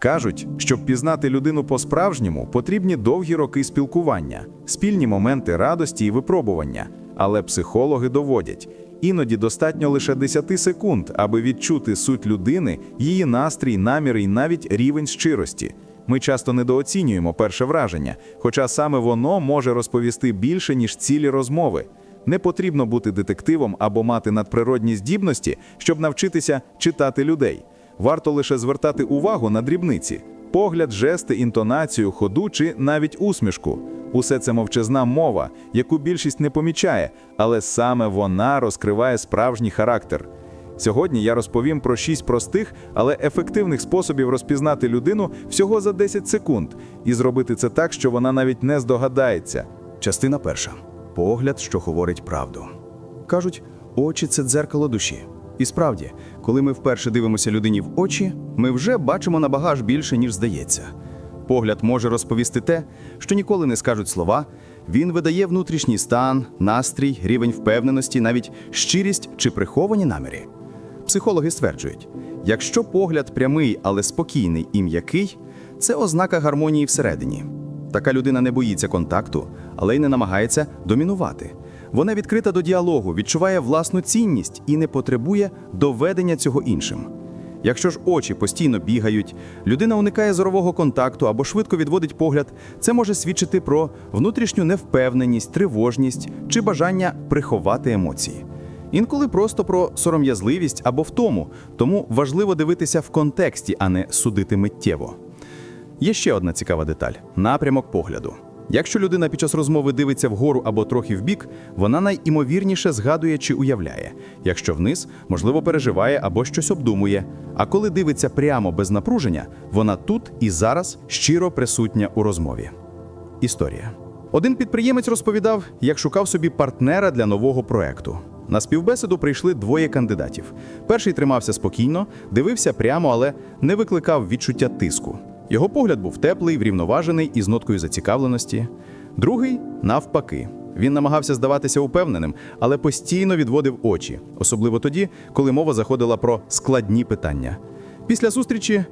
Кажуть, щоб пізнати людину по-справжньому, потрібні довгі роки спілкування, спільні моменти радості і випробування. Але психологи доводять, іноді достатньо лише 10 секунд, аби відчути суть людини, її настрій, наміри і навіть рівень щирості. Ми часто недооцінюємо перше враження, хоча саме воно може розповісти більше, ніж цілі розмови. Не потрібно бути детективом або мати надприродні здібності, щоб навчитися читати людей. Варто лише звертати увагу на дрібниці: погляд, жести, інтонацію, ходу чи навіть усмішку. Усе це мовчазна мова, яку більшість не помічає, але саме вона розкриває справжній характер. Сьогодні я розповім про шість простих, але ефективних способів розпізнати людину всього за 10 секунд і зробити це так, що вона навіть не здогадається. Частина перша погляд, що говорить правду. Кажуть, очі це дзеркало душі. І справді, коли ми вперше дивимося людині в очі, ми вже бачимо набагаж більше, ніж здається. Погляд може розповісти те, що ніколи не скажуть слова. Він видає внутрішній стан, настрій, рівень впевненості, навіть щирість чи приховані наміри. Психологи стверджують, якщо погляд прямий, але спокійний і м'який, це ознака гармонії всередині. Така людина не боїться контакту, але й не намагається домінувати. Вона відкрита до діалогу, відчуває власну цінність і не потребує доведення цього іншим. Якщо ж очі постійно бігають, людина уникає зорового контакту або швидко відводить погляд, це може свідчити про внутрішню невпевненість, тривожність чи бажання приховати емоції. Інколи просто про сором'язливість або втому, тому важливо дивитися в контексті, а не судити миттєво. Є ще одна цікава деталь напрямок погляду. Якщо людина під час розмови дивиться вгору або трохи вбік, вона найімовірніше згадує чи уявляє. Якщо вниз, можливо, переживає або щось обдумує. А коли дивиться прямо без напруження, вона тут і зараз щиро присутня у розмові. Історія. Один підприємець розповідав, як шукав собі партнера для нового проекту. На співбесіду прийшли двоє кандидатів. Перший тримався спокійно, дивився прямо, але не викликав відчуття тиску. Його погляд був теплий, врівноважений і з ноткою зацікавленості. Другий навпаки. Він намагався здаватися упевненим, але постійно відводив очі, особливо тоді, коли мова заходила про складні питання. Після зустрічі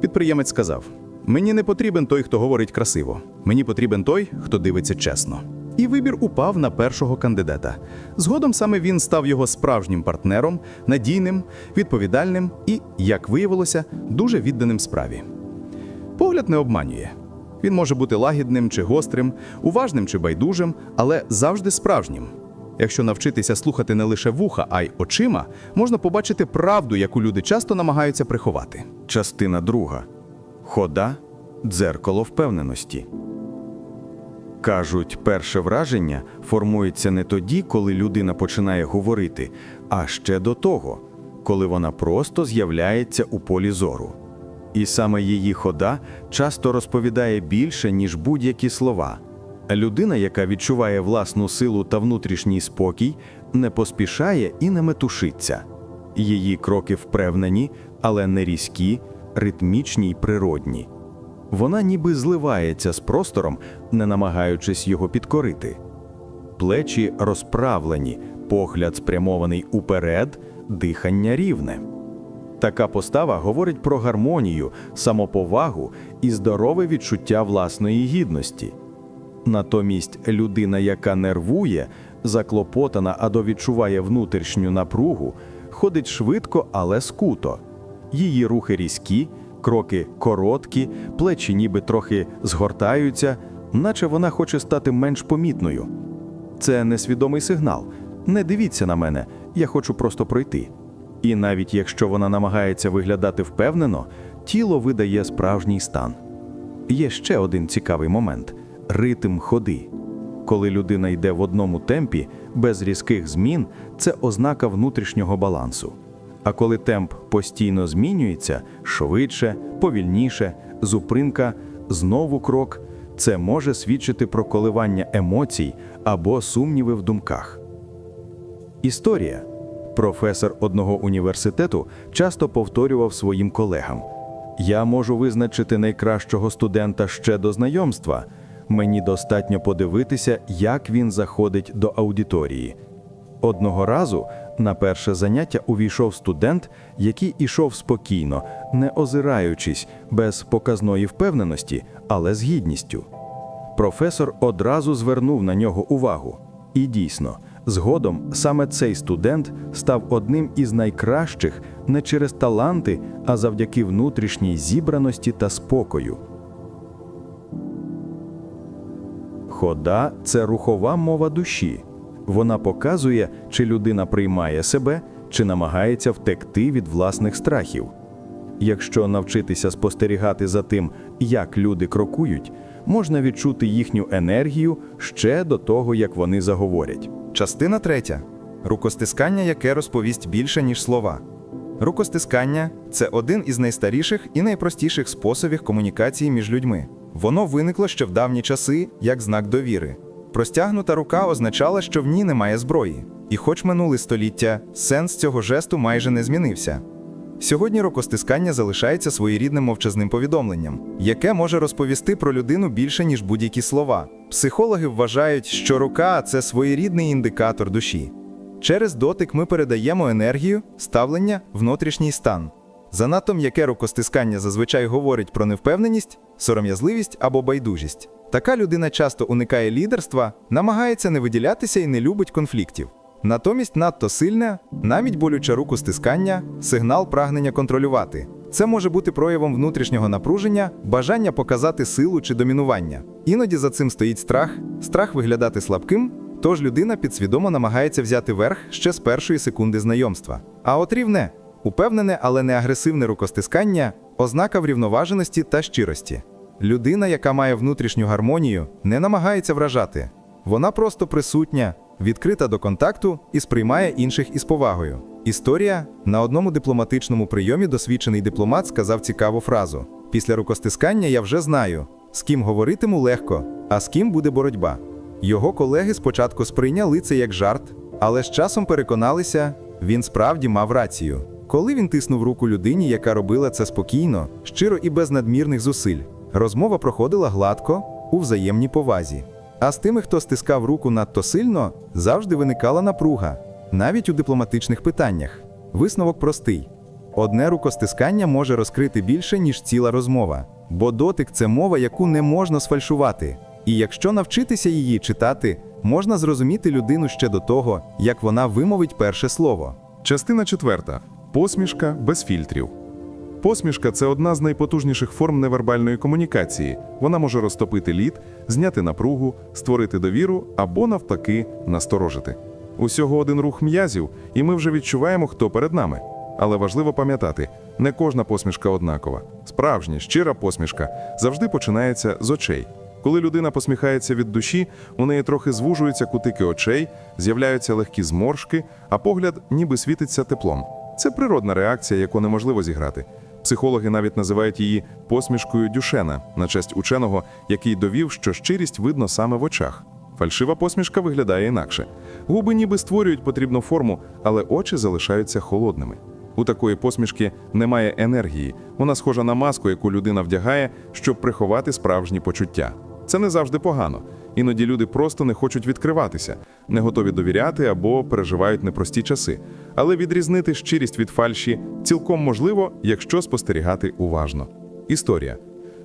підприємець сказав: Мені не потрібен той, хто говорить красиво. Мені потрібен той, хто дивиться чесно. І вибір упав на першого кандидата. Згодом саме він став його справжнім партнером, надійним, відповідальним і, як виявилося, дуже відданим справі. Погляд не обманює. Він може бути лагідним чи гострим, уважним чи байдужим, але завжди справжнім. Якщо навчитися слухати не лише вуха, а й очима, можна побачити правду, яку люди часто намагаються приховати. Частина друга. Хода дзеркало впевненості. Кажуть, перше враження формується не тоді, коли людина починає говорити, а ще до того, коли вона просто з'являється у полі зору. І саме її хода часто розповідає більше, ніж будь-які слова. Людина, яка відчуває власну силу та внутрішній спокій, не поспішає і не метушиться. Її кроки впевнені, але не різкі, ритмічні й природні. Вона ніби зливається з простором, не намагаючись його підкорити. Плечі розправлені, погляд спрямований уперед, дихання рівне. Така постава говорить про гармонію, самоповагу і здорове відчуття власної гідності. Натомість людина, яка нервує, заклопотана або відчуває внутрішню напругу, ходить швидко, але скуто. Її рухи різкі, кроки короткі, плечі ніби трохи згортаються, наче вона хоче стати менш помітною. Це несвідомий сигнал. Не дивіться на мене, я хочу просто пройти. І навіть якщо вона намагається виглядати впевнено, тіло видає справжній стан. Є ще один цікавий момент ритм ходи. Коли людина йде в одному темпі, без різких змін, це ознака внутрішнього балансу. А коли темп постійно змінюється швидше, повільніше, зупинка, знову крок, це може свідчити про коливання емоцій або сумніви в думках. Історія. Професор одного університету часто повторював своїм колегам: Я можу визначити найкращого студента ще до знайомства. Мені достатньо подивитися, як він заходить до аудиторії. Одного разу На перше заняття увійшов студент, який ішов спокійно, не озираючись, без показної впевненості, але з гідністю. Професор одразу звернув на нього увагу. І дійсно, згодом саме цей студент став одним із найкращих не через таланти, а завдяки внутрішній зібраності та спокою. Хода це рухова мова душі. Вона показує, чи людина приймає себе, чи намагається втекти від власних страхів. Якщо навчитися спостерігати за тим, як люди крокують, можна відчути їхню енергію ще до того, як вони заговорять. Частина третя. Рукостискання, яке розповість більше, ніж слова. Рукостискання це один із найстаріших і найпростіших способів комунікації між людьми. Воно виникло ще в давні часи як знак довіри. Простягнута рука означала, що в ній немає зброї. І хоч минули століття, сенс цього жесту майже не змінився. Сьогодні рукостискання залишається своєрідним мовчазним повідомленням, яке може розповісти про людину більше, ніж будь-які слова. Психологи вважають, що рука це своєрідний індикатор душі. Через дотик ми передаємо енергію, ставлення, внутрішній стан. Занадто м'яке рукостискання зазвичай говорить про невпевненість, сором'язливість або байдужість. Така людина часто уникає лідерства, намагається не виділятися і не любить конфліктів. Натомість надто сильне, навіть болюче рукостискання – сигнал прагнення контролювати. Це може бути проявом внутрішнього напруження, бажання показати силу чи домінування. Іноді за цим стоїть страх, страх виглядати слабким, тож людина підсвідомо намагається взяти верх ще з першої секунди знайомства. А от рівне, упевнене, але не агресивне рукостискання ознака врівноваженості та щирості. Людина, яка має внутрішню гармонію, не намагається вражати. Вона просто присутня, відкрита до контакту і сприймає інших із повагою. Історія на одному дипломатичному прийомі досвідчений дипломат сказав цікаву фразу: після рукостискання я вже знаю, з ким говоритиму легко, а з ким буде боротьба. Його колеги спочатку сприйняли це як жарт, але з часом переконалися, він справді мав рацію. Коли він тиснув руку людині, яка робила це спокійно, щиро і без надмірних зусиль, розмова проходила гладко у взаємній повазі. А з тими, хто стискав руку надто сильно, завжди виникала напруга, навіть у дипломатичних питаннях. Висновок простий: одне рукостискання може розкрити більше, ніж ціла розмова, бо дотик це мова, яку не можна сфальшувати. І якщо навчитися її читати, можна зрозуміти людину ще до того, як вона вимовить перше слово. Частина четверта. Посмішка без фільтрів. Посмішка це одна з найпотужніших форм невербальної комунікації. Вона може розтопити лід, зняти напругу, створити довіру або, навпаки, насторожити. Усього один рух м'язів, і ми вже відчуваємо, хто перед нами. Але важливо пам'ятати, не кожна посмішка однакова. Справжня, щира посмішка завжди починається з очей. Коли людина посміхається від душі, у неї трохи звужуються кутики очей, з'являються легкі зморшки, а погляд ніби світиться теплом. Це природна реакція, яку неможливо зіграти. Психологи навіть називають її посмішкою Дюшена на честь ученого, який довів, що щирість видно саме в очах. Фальшива посмішка виглядає інакше. Губи ніби створюють потрібну форму, але очі залишаються холодними. У такої посмішки немає енергії. Вона схожа на маску, яку людина вдягає, щоб приховати справжні почуття. Це не завжди погано. Іноді люди просто не хочуть відкриватися, не готові довіряти або переживають непрості часи. Але відрізнити щирість від фальші цілком можливо, якщо спостерігати уважно. Історія.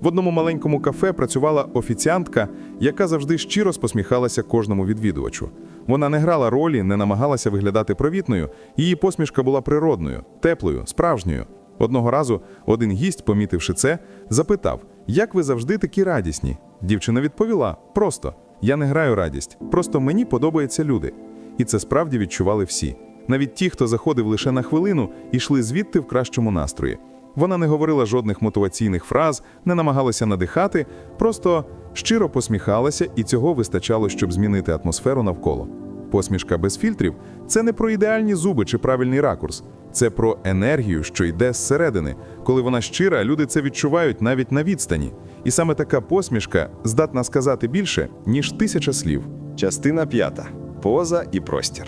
В одному маленькому кафе працювала офіціантка, яка завжди щиро посміхалася кожному відвідувачу. Вона не грала ролі, не намагалася виглядати провітною. Її посмішка була природною, теплою, справжньою. Одного разу один гість, помітивши це, запитав: Як ви завжди такі радісні? Дівчина відповіла: Просто я не граю радість, просто мені подобаються люди. І це справді відчували всі. Навіть ті, хто заходив лише на хвилину, йшли звідти в кращому настрої. Вона не говорила жодних мотиваційних фраз, не намагалася надихати, просто щиро посміхалася, і цього вистачало, щоб змінити атмосферу навколо. Посмішка без фільтрів це не про ідеальні зуби чи правильний ракурс, це про енергію, що йде зсередини. Коли вона щира, люди це відчувають навіть на відстані. І саме така посмішка здатна сказати більше, ніж тисяча слів. Частина п'ята. Поза і простір.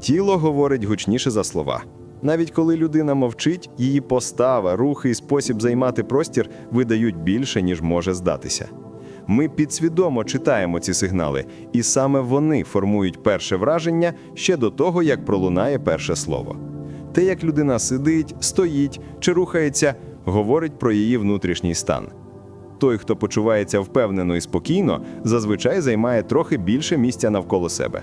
Тіло говорить гучніше за слова. Навіть коли людина мовчить, її постава, рухи і спосіб займати простір видають більше, ніж може здатися. Ми підсвідомо читаємо ці сигнали, і саме вони формують перше враження ще до того, як пролунає перше слово. Те, як людина сидить, стоїть чи рухається, говорить про її внутрішній стан. Той, хто почувається впевнено і спокійно, зазвичай займає трохи більше місця навколо себе.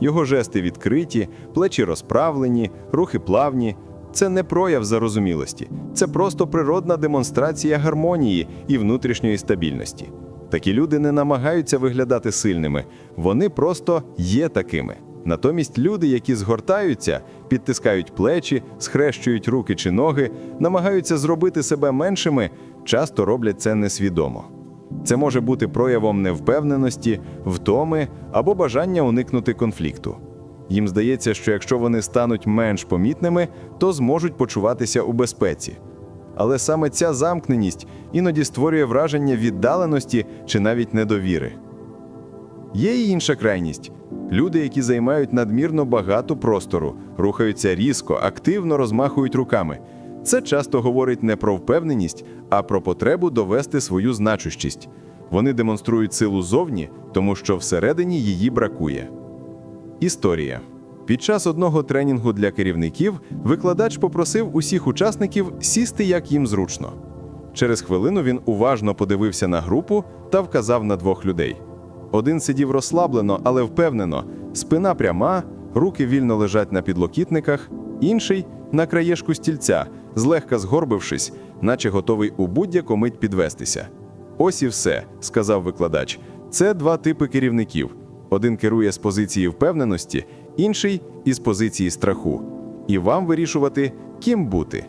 Його жести відкриті, плечі розправлені, рухи плавні. Це не прояв зарозумілості, це просто природна демонстрація гармонії і внутрішньої стабільності. Такі люди не намагаються виглядати сильними, вони просто є такими. Натомість люди, які згортаються, підтискають плечі, схрещують руки чи ноги, намагаються зробити себе меншими, часто роблять це несвідомо. Це може бути проявом невпевненості, втоми або бажання уникнути конфлікту. Їм здається, що якщо вони стануть менш помітними, то зможуть почуватися у безпеці. Але саме ця замкненість іноді створює враження віддаленості чи навіть недовіри. Є й інша крайність люди, які займають надмірно багато простору, рухаються різко, активно розмахують руками. Це часто говорить не про впевненість, а про потребу довести свою значущість. Вони демонструють силу зовні, тому що всередині її бракує. Історія. Під час одного тренінгу для керівників викладач попросив усіх учасників сісти як їм зручно. Через хвилину він уважно подивився на групу та вказав на двох людей. Один сидів розслаблено, але впевнено, спина пряма, руки вільно лежать на підлокітниках, інший на краєшку стільця, злегка згорбившись, наче готовий у будь-яку мить підвестися. Ось і все, сказав викладач. Це два типи керівників. Один керує з позиції впевненості, інший із позиції страху. І вам вирішувати, ким бути.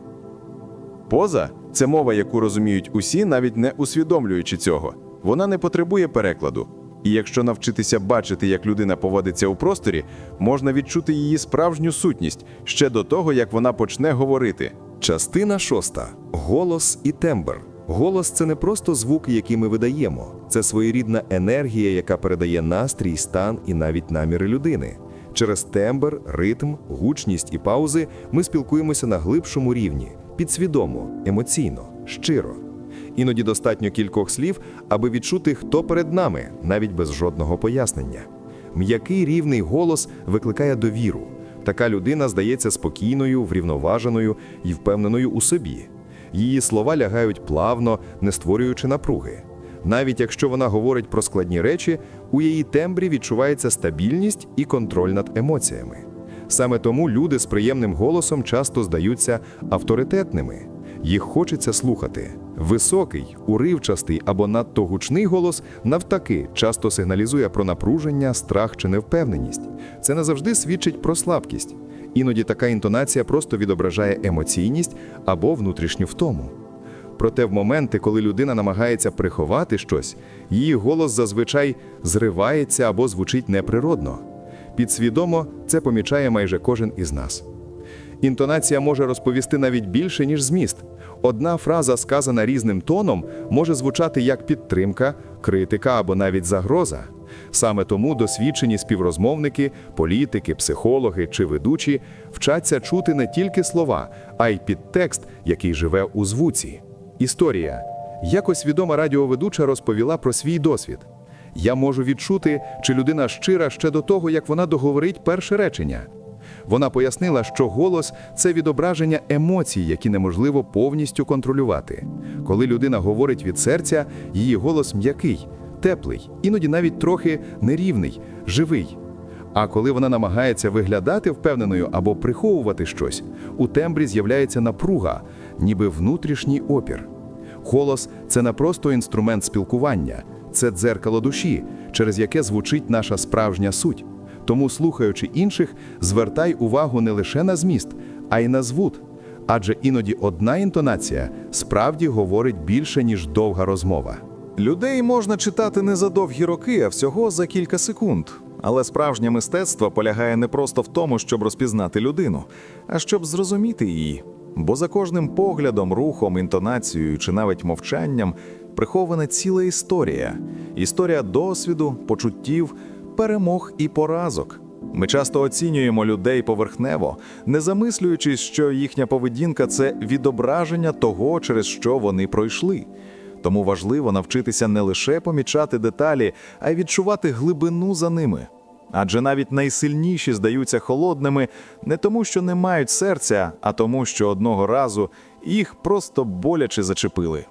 Поза це мова, яку розуміють усі, навіть не усвідомлюючи цього. Вона не потребує перекладу. І якщо навчитися бачити, як людина поводиться у просторі, можна відчути її справжню сутність ще до того, як вона почне говорити. Частина шоста. Голос і тембр. Голос це не просто звуки, які ми видаємо, це своєрідна енергія, яка передає настрій, стан і навіть наміри людини. Через тембр, ритм, гучність і паузи ми спілкуємося на глибшому рівні, підсвідомо, емоційно, щиро. Іноді достатньо кількох слів, аби відчути, хто перед нами, навіть без жодного пояснення. М'який рівний голос викликає довіру. Така людина здається спокійною, врівноваженою і впевненою у собі. Її слова лягають плавно, не створюючи напруги. Навіть якщо вона говорить про складні речі, у її тембрі відчувається стабільність і контроль над емоціями. Саме тому люди з приємним голосом часто здаються авторитетними. Їх хочеться слухати. Високий, уривчастий або надто гучний голос, навтаки, часто сигналізує про напруження, страх чи невпевненість. Це не завжди свідчить про слабкість. Іноді така інтонація просто відображає емоційність або внутрішню втому. Проте в моменти, коли людина намагається приховати щось, її голос зазвичай зривається або звучить неприродно. Підсвідомо це помічає майже кожен із нас. Інтонація може розповісти навіть більше, ніж зміст. Одна фраза, сказана різним тоном, може звучати як підтримка, критика або навіть загроза. Саме тому досвідчені співрозмовники, політики, психологи чи ведучі вчаться чути не тільки слова, а й підтекст, який живе у звуці. Історія. Якось відома радіоведуча розповіла про свій досвід. Я можу відчути, чи людина щира ще до того, як вона договорить перше речення. Вона пояснила, що голос це відображення емоцій, які неможливо повністю контролювати. Коли людина говорить від серця, її голос м'який, теплий, іноді навіть трохи нерівний, живий. А коли вона намагається виглядати впевненою або приховувати щось, у тембрі з'являється напруга, ніби внутрішній опір. Голос це не просто інструмент спілкування, це дзеркало душі, через яке звучить наша справжня суть. Тому, слухаючи інших, звертай увагу не лише на зміст, а й на звуд. Адже іноді одна інтонація справді говорить більше, ніж довга розмова. Людей можна читати не за довгі роки, а всього за кілька секунд. Але справжнє мистецтво полягає не просто в тому, щоб розпізнати людину, а щоб зрозуміти її. Бо за кожним поглядом, рухом, інтонацією чи навіть мовчанням прихована ціла історія: історія досвіду, почуттів, перемог і поразок. Ми часто оцінюємо людей поверхнево, не замислюючись, що їхня поведінка це відображення того, через що вони пройшли. Тому важливо навчитися не лише помічати деталі, а й відчувати глибину за ними. Адже навіть найсильніші здаються холодними не тому, що не мають серця, а тому, що одного разу їх просто боляче зачепили.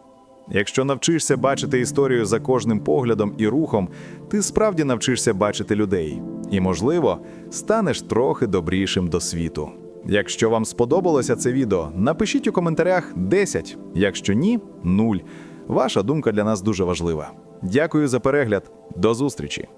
Якщо навчишся бачити історію за кожним поглядом і рухом, ти справді навчишся бачити людей і, можливо, станеш трохи добрішим до світу. Якщо вам сподобалося це відео, напишіть у коментарях 10, якщо ні 0. Ваша думка для нас дуже важлива. Дякую за перегляд. До зустрічі!